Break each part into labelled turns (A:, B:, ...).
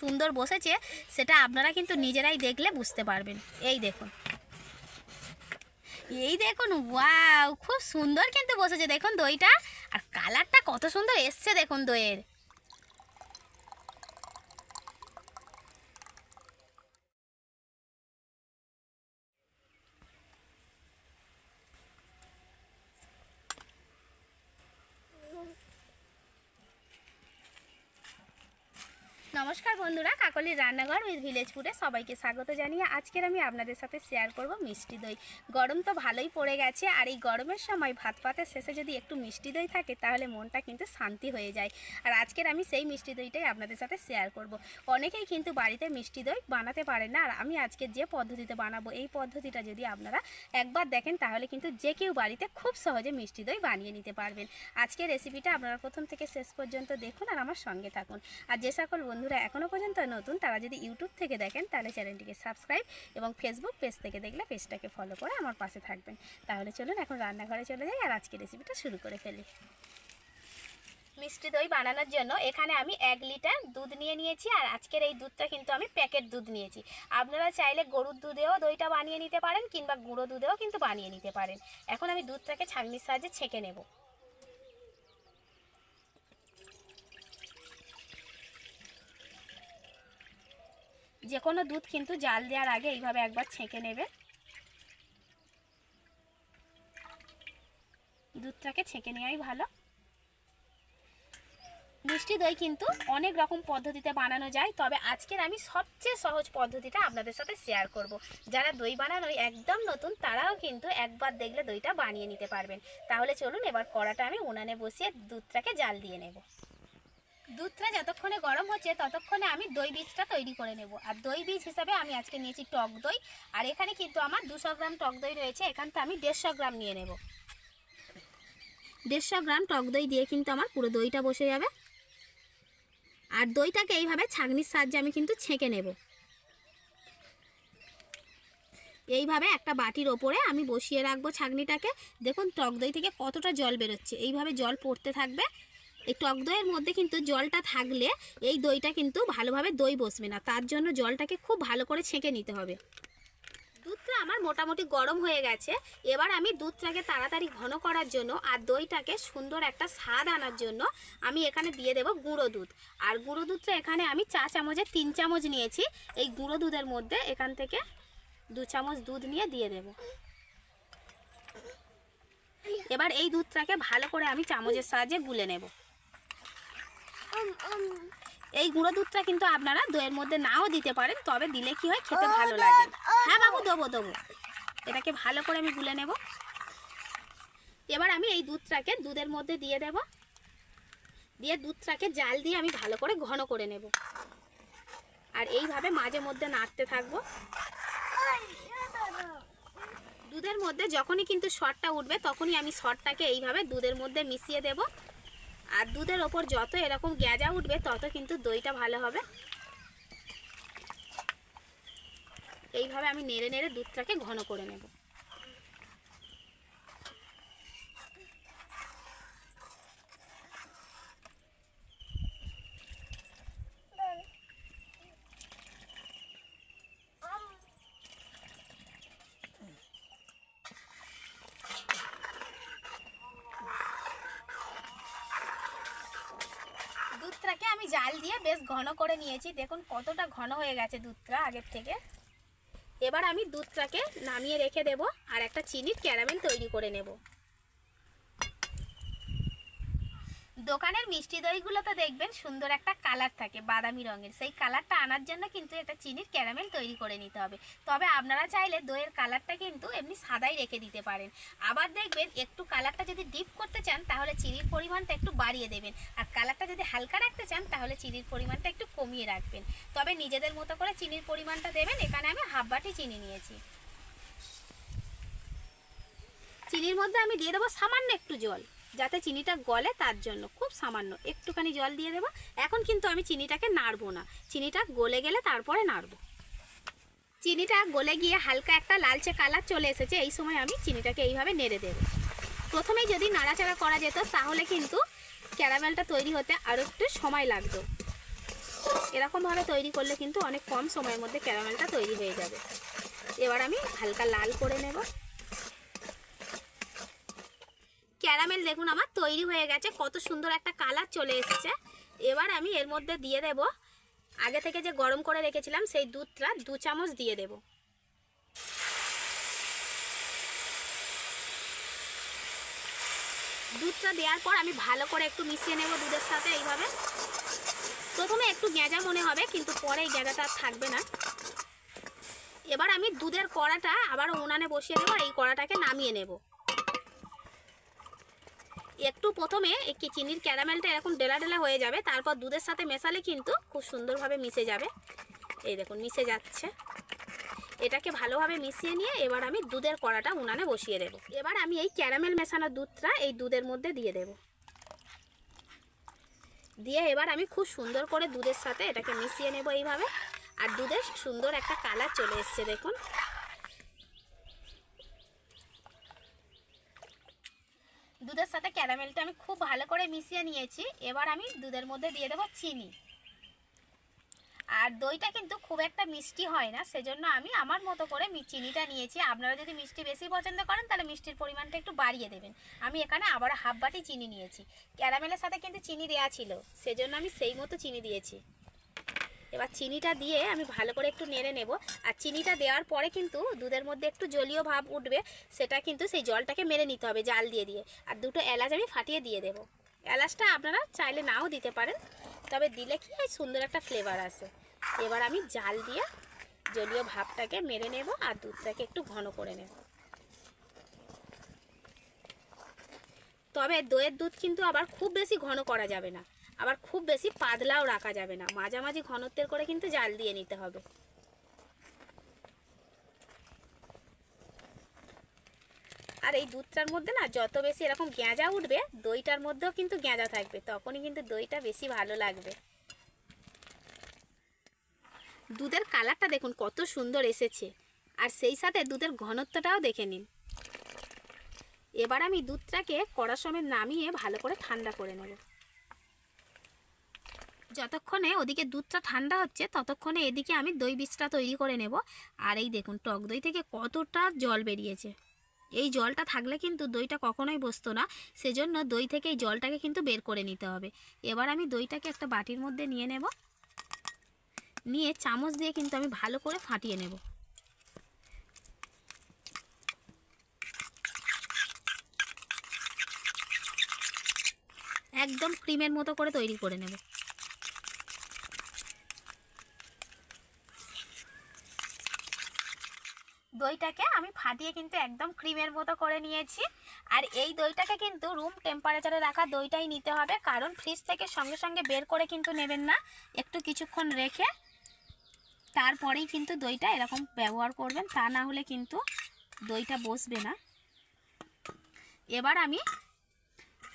A: সুন্দর বসেছে, সেটা আপনারা কিন্তু নিজেরাই দেখলে বুঝতে পারবেন। এই দেখুন। এই দেখুন, ওয়াও, খুব সুন্দর কিন্তু বসেছে। দেখুন দইটা, আর কালারটা কত সুন্দর এসছে দেখুন দইয়ের। নমস্কার বন্ধুরা কাকলির রান্নাঘর উইথ ভিলেজ ফুডে সবাইকে স্বাগত জানিয়ে আজকের আমি আপনাদের সাথে শেয়ার করব মিষ্টি দই। গরম তো ভালোই পড়ে গেছে আর এই গরমের সময় ভাত পাতের শেষে যদি একটু মিষ্টি দই থাকে তাহলে মনটা কিন্তু শান্তি হয়ে যায়। আর আজকের আমি সেই মিষ্টি দইটাই আপনাদের সাথে শেয়ার করব। অনেকেই কিন্তু বাড়িতে মিষ্টি দই বানাতে পারেন না আর আমি আজকে যে পদ্ধতিতে বানাবো এই পদ্ধতিটা যদি আপনারা একবার দেখেন তাহলে কিন্তু যে কেউ বাড়িতে খুব সহজে মিষ্টি দই বানিয়ে নিতে পারবেন। আজকের রেসিপিটা আপনারা প্রথম থেকে শেষ পর্যন্ত দেখুন আর আমার সঙ্গে থাকুন। আর যে সকল বন্ধুরা এখনও পর্যন্ত নতুন, তারা যদি ইউটিউব থেকে দেখেন, তাহলে চ্যানেলটিকে সাবস্ক্রাইব এবং ফেসবুক পেজ থেকে দেখলে পেজটাকে ফলো করে আমার পাশে থাকবেন। তাহলে চলুন, এখন রান্নাঘরে চলে যাই আর আজকের রেসিপিটা শুরু করে ফেলি। মিষ্টি দই বানানোর জন্য এখানে আমি এক লিটার দুধ নিয়ে নিয়েছি আর আজকের এই দুধটা কিন্তু আমি প্যাকেট দুধ নিয়েছি। আপনারা চাইলে গরুর দুধেও দইটা বানিয়ে নিতে পারেন কিংবা গুঁড়ো দুধেও কিন্তু বানিয়ে নিতে পারেন। এখন আমি দুধটাকে ছাঁকনির সাহায্যে ছেঁকে নেব। যে কোনো দুধ কিন্তু জাল দেওয়ার আগে এইভাবে একবার ছেঁকে নেবে। দুধটাকে ছেঁকে নেওয়াই ভালো। মিষ্টি দই কিন্তু অনেক রকম পদ্ধতিতে বানানো যায়, তবে আজকের আমি সবচেয়ে সহজ পদ্ধতিটা আপনাদের সাথে শেয়ার করব। যারা দই বানানো একদম নতুন, তারাও কিন্তু একবার দেখলে দইটা বানিয়ে নিতে পারবেন। তাহলে চলুন এবার কড়াটা আমি উনানে বসিয়ে দুধটাকে জাল দিয়ে নেব। দুধটা যতক্ষণে গরম হচ্ছে, ততক্ষণে আমি দই বীজটা তৈরি করে নেব। আর দই বীজ হিসাবে আমি আজকে নিয়েছি টক দই। আর এখানে কিন্তু আমার দুশো গ্রাম টক দই রয়েছে, এখান থেকে আমি দেড়শো গ্রাম নিয়ে নেব। দেড়শো গ্রাম টক দই দিয়ে কিন্তু আমার পুরো দইটা বসে যাবে। আর দইটাকে এইভাবে ছাঁকনির সাহায্যে আমি কিন্তু ছেঁকে নেব। এইভাবে একটা বাটির ওপরে আমি বসিয়ে রাখব ছাঁকনিটাকে। দেখুন, টক দই থেকে কতটা জল বেরোচ্ছে। এইভাবে জল পড়তে থাকবে। এই টক দইয়ের মধ্যে কিন্তু জলটা থাকলে এই দইটা কিন্তু ভালোভাবে দই বসবে না। তার জন্য জলটাকে খুব ভালো করে ছেঁকে নিতে হবে। দুধটা আমার মোটামুটি গরম হয়ে গেছে। এবার আমি দুধটাকে তাড়াতাড়ি ঘন করার জন্য আর দইটাকে সুন্দর একটা স্বাদ আনার জন্য আমি এখানে দিয়ে দেব গুঁড়ো দুধ। আর গুঁড়ো দুধটা এখানে আমি চা চামচের তিন চামচ নিয়েছি। এই গুঁড়ো দুধের মধ্যে এখান থেকে দু চামচ দুধ নিয়ে দিয়ে দেব। এবার এই দুধটাকে ভালো করে আমি চামচের সাহায্যে গুলে নেব। এই গুঁড়ো দুধটা কিন্তু আপনারা দইয়ের মধ্যে নাও দিতে পারেন তবে দিলে কি হয় খেতে ভালো লাগে। হ্যাঁ বাবু দেবো দেবো। এটাকে ভালো করে আমি গুলে নেব। এবার আমি এই দুধটাকে দুধের মধ্যে দিয়ে দেব। দিয়ে দুধটাকে জাল দিয়ে আমি ভালো করে ঘন করে নেব। আর এইভাবে মাঝে মধ্যে নাড়তে থাকব। দুধের মধ্যে যখনই কিন্তু শটটা উঠবে তখনই আমি শটটাকে এইভাবে দুধের মধ্যে মিশিয়ে দেব। আর দুধের ওপর যত এরকম গ্যাজা উঠবে, তত কিন্তু দইটা ভালো হবে। এইভাবে আমি নেড়ে নেড়ে দুধটাকে ঘন করে নেব দুধটাকে আমি জাল দিয়ে বেশ ঘন করে নিয়েছি। দেখুন কতটা ঘন হয়ে গেছে দুধটা আগের থেকে। এবার আমি দুধটাকে নামিয়ে রেখে দেব আর একটা চিনির ক্যারামেল তৈরি করে নেব। দোকানের মিষ্টি দইগুলোতে দেখবেন সুন্দর একটা কালার থাকে, বাদামি রঙের। সেই কালারটা আনার জন্য কিন্তু একটা চিনির ক্যারামেল তৈরি করে নিতে হবে। তবে আপনারা চাইলে দইয়ের কালারটা কিন্তু এমনি সাদাই রেখে দিতে পারেন। আবার দেখবেন একটু কালারটা যদি ডিপ করতে চান, তাহলে চিনির পরিমাণটা একটু বাড়িয়ে দেবেন। আর কালারটা যদি হালকা রাখতে চান, তাহলে চিনির পরিমাণটা একটু কমিয়ে রাখবেন। তবে নিজেদের মতো করে চিনির পরিমাণটা দেবেন। এখানে আমি হাফ বাটি চিনি নিয়েছি। চিনির মধ্যে আমি দিয়ে দেবো সামান্য একটু জল। যাতে চিনিটা গলে তার জন্য। খুব সামান্য। একটুখানি জল দিয়ে দেবো। এখন কিন্তু আমি চিনিটাকে নাড়বো না। চিনিটা গলে গেলে তারপরে নাড়বো। চিনিটা গলে গিয়ে হালকা একটা লালচে কালার চলে এসেছে, এই সময় আমি চিনিটাকে এইভাবে নেড়ে দেবো। প্রথমেই যদি নাড়াচাড়া করা যেত, তাহলে কিন্তু ক্যারামেলটা তৈরি হতে আরও একটু সময় লাগতো। এরকমভাবে তৈরি করলে কিন্তু অনেক কম সময়ের মধ্যে ক্যারামেলটা তৈরি হয়ে যাবে। এবার আমি হালকা লাল করে নেব। ক্যারামেল দেখুন আমার, তৈরি হয়ে গেছে, কত সুন্দর একটা কালার চলে এসেছে। এবার আমি এর মধ্যে দিয়ে দেব, আগে থেকে যে গরম করে রেখেছিলাম সেই দুধটা, দু চামচ দিয়ে দেব। দুধটা দেওয়ার পর আমি ভালো করে একটু মিশিয়ে নেব দুধের সাথে এইভাবে। প্রথমে একটু গেঁজা মনে হবে, কিন্তু পরে এই গেঁজাটা আর থাকবে না। এবার আমি দুধের কড়াটা আবার উনানে বসিয়ে দেবো এই কড়াটাকে নামিয়ে নেব। একটু প্রথমে একটি চিনির ক্যারামেলটা এরকম ডেলা ডেলা হয়ে যাবে, তারপর দুধের সাথে মেশালে কিন্তু খুব সুন্দরভাবে মিশে যাবে। এই দেখুন, মিশে যাচ্ছে। এটাকে ভালোভাবে মিশিয়ে নিয়ে এবার আমি দুধের কড়াটা উনানে বসিয়ে দেব। এবার আমি এই ক্যারামেল মেশানো দুধটা এই দুধের মধ্যে দিয়ে দেব। দিয়ে এবার আমি খুব সুন্দর করে দুধের সাথে এটাকে মিশিয়ে নেব এইভাবে। আর দুধের সুন্দর একটা কালার চলে এসছে, দেখুন। দুধের সাথে ক্যারামেলটা আমি খুব ভালো করে মিশিয়ে নিয়েছি। এবার আমি দুধের মধ্যে দিয়ে দেবো চিনি। আর দইটা কিন্তু খুব একটা মিষ্টি হয় না, সেজন্য আমি আমার মতো করে চিনিটা নিয়েছি। আপনারা যদি মিষ্টি বেশি পছন্দ করেন, তাহলে মিষ্টির পরিমাণটা একটু বাড়িয়ে দেবেন। আমি এখানে আবার হাফ বাটি চিনি নিয়েছি। ক্যারামেলের সাথে কিন্তু চিনি দেওয়া ছিল, সেজন্য আমি সেই মতো চিনি দিয়েছি। এবার চিনিটা দিয়ে আমি ভালো করে একটু নেড়ে নেব। আর চিনিটা দেওয়ার পরে কিন্তু দুধের মধ্যে একটু জলীয় ভাব উঠবে, সেটা কিন্তু সেই জলটাকে মেরে নিতে হবে জাল দিয়ে দিয়ে। আর দুটো এলাচ আমি ফাটিয়ে দিয়ে দেবো। এলাচটা আপনারা চাইলে নাও দিতে পারেন, তবে দিলে কি হয়, সুন্দর একটা ফ্লেভার আসে। এবার আমি জাল দিয়ে জলীয় ভাবটাকে মেরে নেব আর দুধটাকে একটু ঘন করে নেব। তবে দইয়ের দুধ কিন্তু আবার খুব বেশি ঘন করা যাবে না। আবার খুব বেশি পাতলাও রাখা যাবে না। মাঝামাঝি ঘনত্বের করে কিন্তু জাল দিয়ে নিতে হবে। আর এই দুধটার মধ্যে না, যত বেশি এরকম গেঁজা উঠবে, দইটার মধ্যেও কিন্তু গেঁজা থাকবে। তখনই কিন্তু দইটা বেশি ভালো লাগবে। দুধের কালারটা দেখুন, কত সুন্দর এসেছে। আর সেই সাথে দুধের ঘনত্বটাও দেখে নিন। এবার আমি দুধটাকে কড়া সময় নামিয়ে ভালো করে ঠান্ডা করে নেব। যতক্ষণে ওদিকে দুধটা ঠান্ডা হচ্ছে, ততক্ষণে এদিকে আমি দই বীজটা তৈরি করে নেব। আর এই দেখুন, টক দই থেকে কতটা জল বেরিয়েছে। এই জলটা থাকলে কিন্তু দইটা কখনোই বসতো না, সেজন্য দই থেকে এই জলটাকে কিন্তু বের করে নিতে হবে। এবার আমি দইটাকে একটা বাটির মধ্যে নিয়ে নেব। নিয়ে চামচ দিয়ে কিন্তু আমি ভালো করে ফাটিয়ে নেব। একদম ক্রিমের মতো করে তৈরি করে নেব। দইটাকে আমি ফাটিয়ে কিন্তু একদম ক্রিমের মতো করে নিয়েছি। আর এই দইটাকে কিন্তু রুম টেম্পারেচারে রাখা দইটাই নিতে হবে, কারণ ফ্রিজ থেকে সঙ্গে সঙ্গে বের করে কিন্তু নেবেন না। একটু কিছুক্ষণ রেখে তারপরেই কিন্তু দইটা এরকম ব্যবহার করবেন, তা না হলে কিন্তু দইটা বসবে না। এবার আমি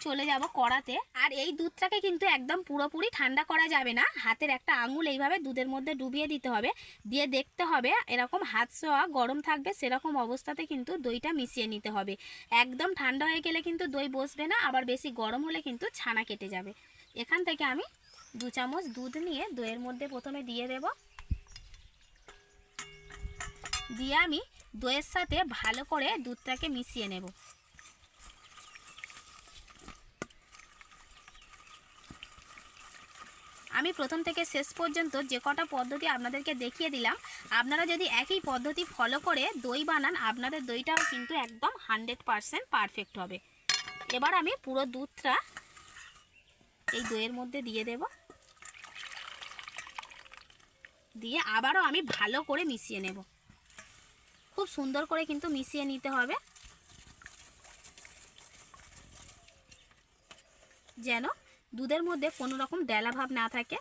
A: চলে যাব কড়াতে। আর এই দুধটাকে কিন্তু একদম পুরোপুরি ঠান্ডা করা যাবে না। হাতের একটা আঙুল এইভাবে দুধের মধ্যে ডুবিয়ে দিতে হবে। দিয়ে দেখতে হবে এরকম হাত ছোঁয়া গরম থাকবে সেরকম অবস্থাতে কিন্তু দইটা মিশিয়ে নিতে হবে। একদম ঠান্ডা হয়ে গেলে কিন্তু দই বসবে না, আবার বেশি গরম হলে কিন্তু ছানা কেটে যাবে। এখান থেকে আমি দু চামচ দুধ নিয়ে দইয়ের মধ্যে প্রথমে দিয়ে দেব। দিয়ে আমি দইয়ের সাথে ভালো করে দুধটাকে মিশিয়ে নেব। আমি প্রথম থেকে শেষ পর্যন্ত যে কটা পদ্ধতি আপনাদেরকে দেখিয়ে দিলাম, আপনারা যদি একই পদ্ধতি ফলো করে দই বানান, আপনাদের দইটাও কিন্তু একদম হান্ড্রেড পারসেন্ট পারফেক্ট হবে। এবার আমি পুরো দুধটা এই দইয়ের মধ্যে দিয়ে দেব। দিয়ে আবারও আমি ভালো করে মিশিয়ে নেব। খুব সুন্দর করে কিন্তু মিশিয়ে নিতে হবে। যেন দুধের মধ্যে কোনো রকম ডেলা ভাব না থাকে।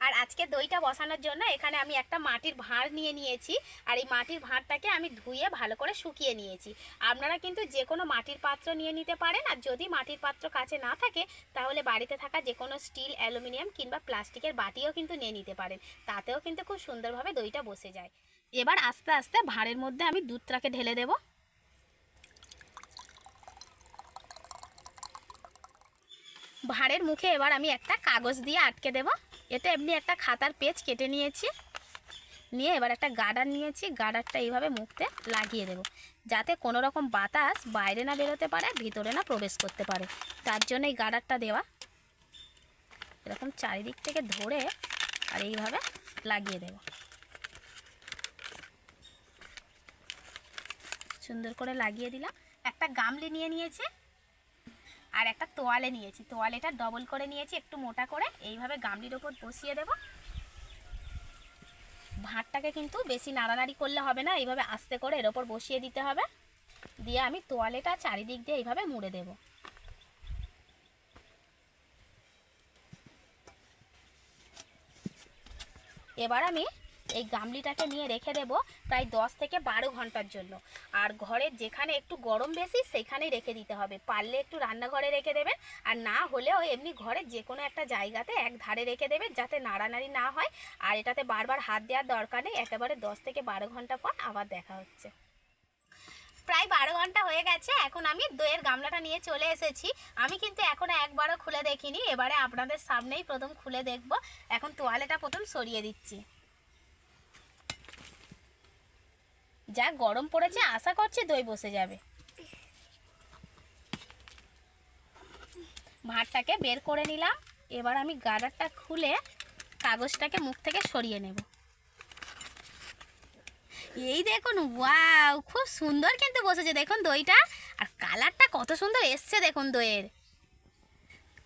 A: আর আজকে দইটা বসানোর জন্য এখানে আমি একটা মাটির ভাঁড় নিয়ে নিয়েছি। আর এই মাটির ভাঁড়টাকে আমি ধুয়ে ভালো করে শুকিয়ে নিয়েছি। আপনারা কিন্তু যে কোনো মাটির পাত্র নিয়ে নিতে পারেন। আর যদি মাটির পাত্র কাছে না থাকে, তাহলে বাড়িতে থাকা যে কোনো স্টিল, অ্যালুমিনিয়াম কিংবা প্লাস্টিকের বাটিও কিন্তু নিয়ে নিতে পারেন। তাতেও কিন্তু খুব সুন্দরভাবে দইটা বসে যায়। এবার আস্তে আস্তে ভাঁড়ের মধ্যে আমি দুধটাকে ঢেলে দেবো। ভাঁড়ের মুখে এবার আমি একটা কাগজ দিয়ে আটকে দেব। এটা এমনি একটা খাতার পেজ কেটে নিয়েছি। নিয়ে এবার একটা গার্ডার নিয়েছি। গার্ডারটা এইভাবে মুখতে লাগিয়ে দেব। যাতে কোনো রকম বাতাস বাইরে না বেরোতে পারে, ভিতরে না প্রবেশ করতে পারে। তার জন্য এই গার্ডারটা দেওয়া। এরকম চারিদিক থেকে ধরে আর এইভাবে লাগিয়ে দেব। সুন্দর করে লাগিয়ে দিলাম। একটা গামলি নিয়ে নিয়েছি। আর একটা তোয়ালে নিয়েছি। তোয়ালেটা ডবল করে নিয়েছি, একটু মোটা করে। এইভাবে গামলির ওপর বসিয়ে দেব। ভাতটাকে কিন্তু বেশি নাড়ানাড়ি করলে হবে না, এইভাবে আস্তে করে এর ওপর বসিয়ে দিতে হবে। দিয়ে আমি তোয়ালেটা চারিদিক দিয়ে এইভাবে মুড়ে দেব। এবার আমি এই গামলিটাকে নিয়ে রেখে দেব প্রায় দশ থেকে বারো ঘণ্টার জন্য। আর ঘরের যেখানে একটু গরম বেশি, সেখানেই রেখে দিতে হবে। পারলে একটু রান্নাঘরে রেখে দেবেন, আর না হলেও এমনি ঘরের যে কোনো একটা জায়গাতে এক ধারে রেখে দেবেন, যাতে নাড়ানাড়ি না হয়। আর এটাতে বারবার হাত দেওয়ার দরকার নেই, একেবারে দশ থেকে বারো ঘণ্টা পর আবার দেখা হচ্ছে। প্রায় বারো ঘণ্টা হয়ে গেছে, এখন আমি দইয়ের গামলাটা নিয়ে চলে এসেছি। আমি কিন্তু এখনও একবারও খুলে দেখিনি, এবারে আপনাদের সামনেই প্রথম খুলে দেখব। এখন তোয়ালেটা প্রথম সরিয়ে দিচ্ছি। যা গরম পড়েছে, আশা করছি দই বসে যাবে। ভাতটাকে বের করে নিলাম। এবার আমি গাডারটা খুলে কাগজটাকে মুখ থেকে সরিয়ে নেব। এই দেখুন, ওয়াও, খুব সুন্দর কিন্তু বসেছে। দেখুন দইটা, আর কালারটা কত সুন্দর এসছে দেখুন দইয়ের।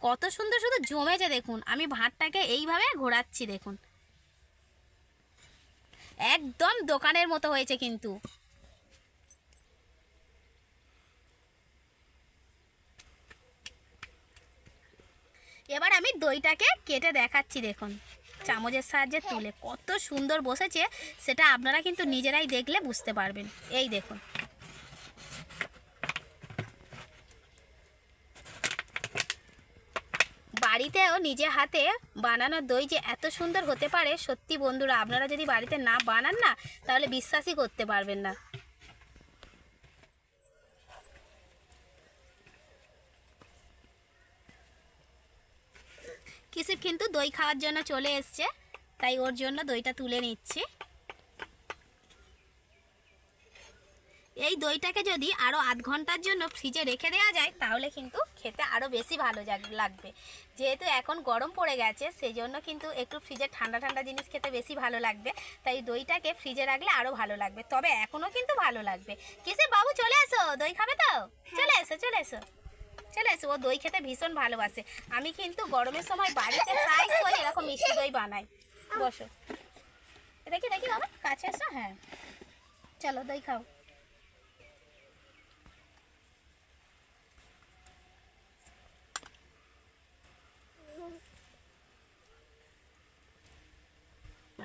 A: কত সুন্দর শুধু জমেছে দেখুন। আমি ভাতটাকে এইভাবে ঘোরাচ্ছি দেখুন। একদম দোকানের মতো হয়েছে কিন্তু। এবার আমি দইটাকে কেটে দেখাচ্ছি, দেখুন। চামচের সাহায্যে তুলে কত সুন্দর বসেছে, সেটা আপনারা কিন্তু নিজেরাই দেখলে বুঝতে পারবেন। এই দেখুন। বাড়িতেও নিজে হাতে বানানো দই যে এত সুন্দর হতে পারে, সত্যি বন্ধুরা, আপনারা যদি বাড়িতে না বানান না, তাহলে বিশ্বাসই করতে পারবেন না। কিসিপ কিন্তু দই খাওয়ার জন্য চলে এসছে, তাই ওর জন্য দইটা তুলে নিচ্ছি। এই দইটাকে যদি আরও আধ ঘণ্টার জন্য ফ্রিজে রেখে দেওয়া যায় তাহলে কিন্তু খেতে আরও বেশি ভালো লাগবে। যেহেতু এখন গরম পড়ে গেছে সেই জন্য কিন্তু একটু ফ্রিজে ঠান্ডা ঠান্ডা জিনিস খেতে বেশি ভালো লাগবে। তাই দইটাকে ফ্রিজে রাখলে আরও ভালো লাগবে। তবে এখনও কিন্তু ভালো লাগবে। কিসে বাবু চলে এসো? দই খাবে তো? চলে এসো চলে এসো। চলে এসো। ও দই খেতে ভীষণ ভালোবাসে। আমি কিন্তু গরমের সময় বাড়িতে প্রায় সময় এরকম মিষ্টি দই বানাই। বসো। দেখি দেখি বাবা? কাছে এসো হ্যাঁ। চলো দই খাও।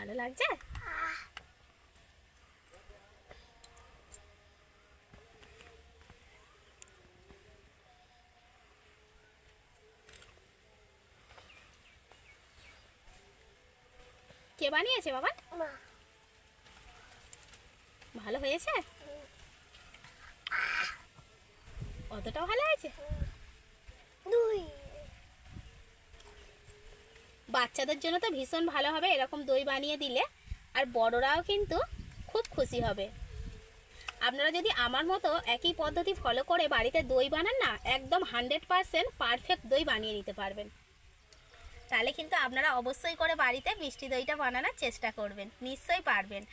A: ভালো লাগছে? কে বানিয়েছে বাবা? ভালো হয়েছে? অতটাও ভালো হয়েছে? বাচ্চাদের জন্য তো ভীষণ ভালো হবে এরকম দই বানিয়ে দিলে। আর বড়রাও কিন্তু খুব খুশি হবে। আপনারা যদি আমার মতো একই পদ্ধতি ফলো করে বাড়িতে দই বানান না, একদম হান্ড্রেড পারসেন্ট পারফেক্ট দই বানিয়ে নিতে পারবেন। তাহলে কিন্তু আপনারা অবশ্যই করে বাড়িতে মিষ্টি দইটা বানানোর চেষ্টা করবেন, নিশ্চয়ই পারবেন।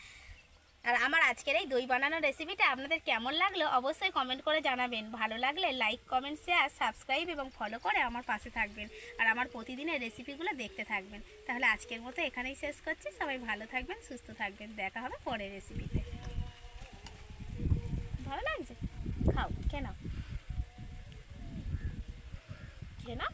A: আর আমার আজকের এই দই বানানোর রেসিপিটা আপনাদের কেমন লাগল অবশ্যই কমেন্ট করে জানাবেন। ভালো লাগলে লাইক কমেন্ট শেয়ার সাবস্ক্রাইব এবং ফলো করে আমার পাশে থাকবেন আর আমার প্রতিদিনের রেসিপিগুলো দেখতে থাকবেন। তাহলে আজকের মতো এখানেই শেষ করছি। সবাই ভালো থাকবেন, সুস্থ থাকবেন। দেখা হবে পরের রেসিপিতে ভালো লাগছে? খাও কেন কেনা